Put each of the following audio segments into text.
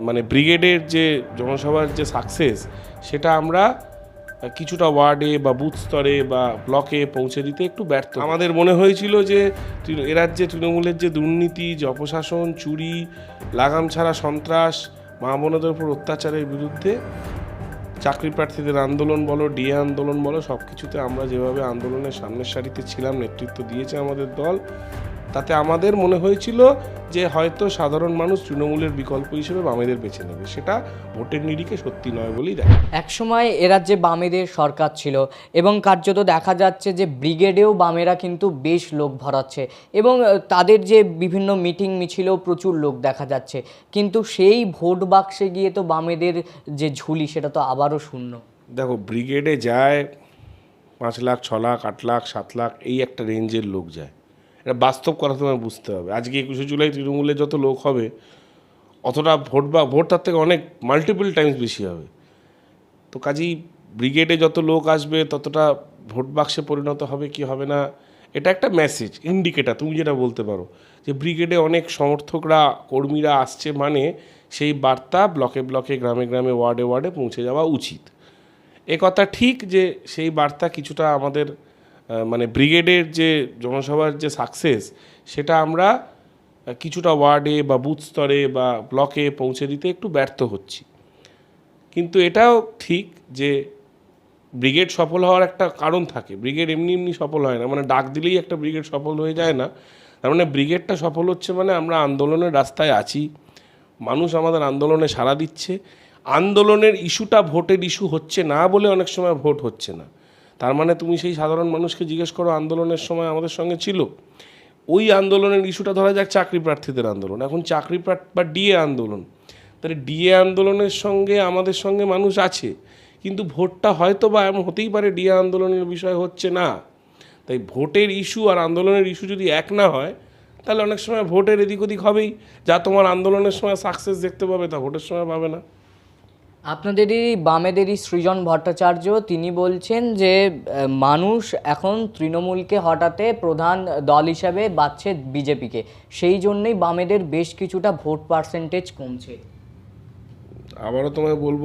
মানে ব্রিগেডের যে জনসভার যে সাকসেস সেটা আমরা কিছুটা ওয়ার্ডে বা বুথ স্তরে বা ব্লকে পৌঁছে দিতে একটু ব্যর্থ। আমাদের মনে হয়েছিল যে তৃণ- এ রাজ্যে তৃণমূলের যে দুর্নীতি, যে অপশাসন, চুরি, লাগাম ছাড়া সন্ত্রাস, মা বোনদের উপর অত্যাচারের বিরুদ্ধে চাকরি প্রার্থীদের আন্দোলন বলো ডিএ আন্দোলন বলো সব কিছুতে আমরা যেভাবে আন্দোলনের সামনের সারিতে ছিলাম, নেতৃত্ব দিয়েছে আমাদের দল। তাতে আমাদের মনে হয়েছিল যে হয়তো সাধারণ মানুষ তৃণমূলের বিকল্প হিসেবে বামেদের বেছে নেবে। সেটা ভোটের নিরিখে সত্যি নয় বলেই দেখা একসময় এ রাজ্যে বামেদের সরকার ছিল এবং কার্যত দেখা যাচ্ছে যে ব্রিগেডেও বামেরা কিন্তু বেশ লোক ভরাচ্ছে এবং তাদের যে বিভিন্ন মিটিং মিছিলেও প্রচুর লোক দেখা যাচ্ছে। কিন্তু সেই ভোট বাক্সে গিয়ে তো বামেদের যে ঝুলি সেটা তো আবারও শূন্য। দেখো ব্রিগেডে যায় পাঁচ লাখ ছ লাখ আট লাখ সাত লাখ এই একটা রেঞ্জের লোক যায়। এটা বাস্তব কথা তোমায় বুঝতে হবে। আজকে একুশে জুলাই তৃণমূলে যত লোক হবে, অতটা ভোট বা, ভোট তার থেকে অনেক মাল্টিপল টাইমস বেশি হবে। তো কাজেই ব্রিগেডে যত লোক আসবে, ততটা ভোট বাক্সে পরিণত হবে কি হবে না, এটা একটা মেসেজ ইন্ডিকেটার তুমি যেটা বলতে পারো। যে ব্রিগেডে অনেক সমর্থকরা, কর্মীরা আসছে মানে সেই বার্তা ব্লকে ব্লকে গ্রামে গ্রামে ওয়ার্ডে ওয়ার্ডে পৌঁছে যাওয়া উচিত। এ কথা ঠিক যে সেই বার্তা কিছুটা আমাদের মানে ব্রিগেডের যে জনসভার যে সাকসেস সেটা আমরা কিছুটা ওয়ার্ডে বা বুথ স্তরে বা ব্লকে পৌঁছে দিতে একটু ব্যর্থ হচ্ছি। কিন্তু এটাও ঠিক যে ব্রিগেড সফল হওয়ার একটা কারণ থাকে। ব্রিগেড এমনি এমনি সফল হয় না। মানে ডাক দিলেই একটা ব্রিগেড সফল হয়ে যায় না। তার মানে ব্রিগেডটা সফল হচ্ছে মানে আমরা আন্দোলনের রাস্তায় আছি। মানুষ আমাদের আন্দোলনে সাড়া দিচ্ছে। আন্দোলনের ইস্যুটা ভোটের ইস্যু হচ্ছে না বলে অনেক সময় ভোট হচ্ছে না। তার মানে তুমি সেই সাধারণ মানুষকে জিজ্ঞেস করো, আন্দোলনের সময় আমাদের সঙ্গে ছিল। ওই আন্দোলনের ইস্যুটা ধরা যাক চাকরি প্রার্থীদের আন্দোলন। এখন চাকরি বা ডিএ আন্দোলন। তাহলে ডিএ আন্দোলনের সঙ্গে আমাদের সঙ্গে মানুষ আছে, কিন্তু ভোটটা হয়তো বা এমন হতেই পারে ডিএ আন্দোলনের বিষয় হচ্ছে না। তাই ভোটের ইস্যু আর আন্দোলনের ইস্যু যদি এক না হয়, তাহলে অনেক সময় ভোটের এদিক ওদিক হবেই। যা তোমার আন্দোলনের সময় সাকসেস দেখতে পাবে, তা ভোটের সময় পাবে না। আপনাদেরই, বামেদেরই সৃজন ভট্টাচার্য, তিনি বলছেন যে মানুষ এখন তৃণমূলকে হটাতে প্রধান দল হিসাবে বাচ্ছে বিজেপিকে। সেই জন্যই বামেদের বেশ কিছুটা ভোট পার্সেন্টেজ কমছে। আবারও তোমায় বলব,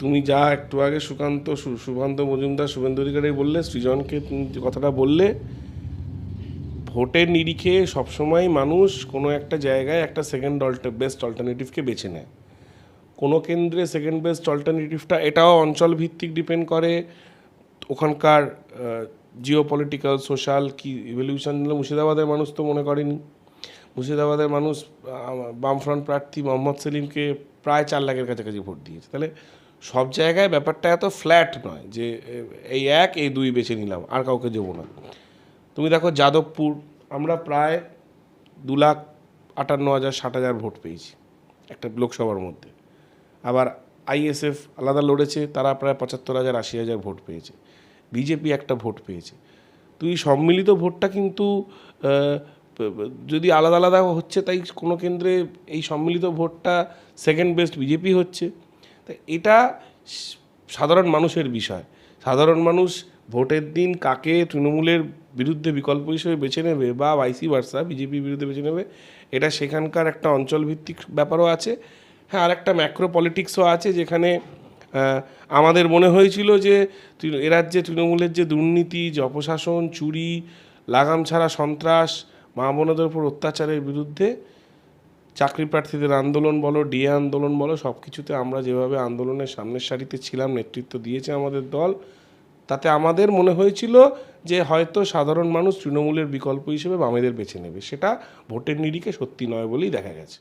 তুমি যা একটু আগে সুকান্ত সুকান্ত মজুমদার, শুভেন্দু অধিকারী বললে, সৃজনকে কথাটা বললে, ভোটের নিরিখে সবসময় মানুষ কোনো একটা জায়গায় একটা সেকেন্ড অল্টা বেস্ট অল্টারনেটিভকে বেছে নেয়। কোনো কেন্দ্রে সেকেন্ড বেস্ট অল্টারনেটিভটা এটাও অঞ্চল ভিত্তিক ডিপেন্ড করে। ওখানকার জিও পলিটিক্যাল সোশ্যাল কি ইভলিউশন মুর্শিদাবাদের মানুষ তো মনে করেনি। মুর্শিদাবাদের মানুষ বামফ্রন্ট প্রার্থী মোহাম্মদ সেলিমকে প্রায় চার লাখের কাছাকাছি ভোট দিয়েছে। তাহলে সব জায়গায় ব্যাপারটা এত ফ্ল্যাট নয় যে এই এক, এই দুই বেছে নিলাম, আর কাউকে দেবো না। তুমি দেখো যাদবপুর, আমরা প্রায় দু লাখ আটান্ন হাজার, ষাট হাজার ভোট পেয়েছি একটা লোকসভার মধ্যে। আবার আইএসএফ আলাদা লড়েছে, তারা প্রায় পঁচাত্তর হাজার, আশি হাজার ভোট পেয়েছে। বিজেপি একটা ভোট পেয়েছে। তুই সম্মিলিত ভোটটা কিন্তু যদি আলাদা আলাদা হচ্ছে, তাই কোনো কেন্দ্রে এই সম্মিলিত ভোটটা সেকেন্ড বেস্ট বিজেপি হচ্ছে। তা এটা সাধারণ মানুষের বিষয়। সাধারণ মানুষ ভোটের দিন কাকে তৃণমূলের বিরুদ্ধে বিকল্প হিসেবে বেছে নেবে বা ভাইসি ভার্সা বিজেপির বিরুদ্ধে বেছে নেবে, এটা সেখানকার একটা অঞ্চলভিত্তিক ব্যাপারও আছে। হ্যাঁ আর একটা ম্যাক্রো পলিটিক্সও আছে যেখানে আমাদের মনে হয়েছিল যে তৃণ- এ রাজ্যে তৃণমূলের যে দুর্নীতি, যে অপশাসন, চুরি, লাগাম ছাড়া সন্ত্রাস, মা বোনদের উপর অত্যাচারের বিরুদ্ধে চাকরি প্রার্থীদের আন্দোলন বলো, ডিএ আন্দোলন বলো সব কিছুতে আমরা যেভাবে আন্দোলনের সামনের সারিতে ছিলাম, নেতৃত্ব দিয়েছে আমাদের দল, তাতে আমাদের মনে হয়েছিল যে হয়তো সাধারণ মানুষ তৃণমূলের বিকল্প হিসেবে বামেদের বেছে নেবে। সেটা ভোটের নিরিখে সত্যি নয় বলেই দেখা গেছে।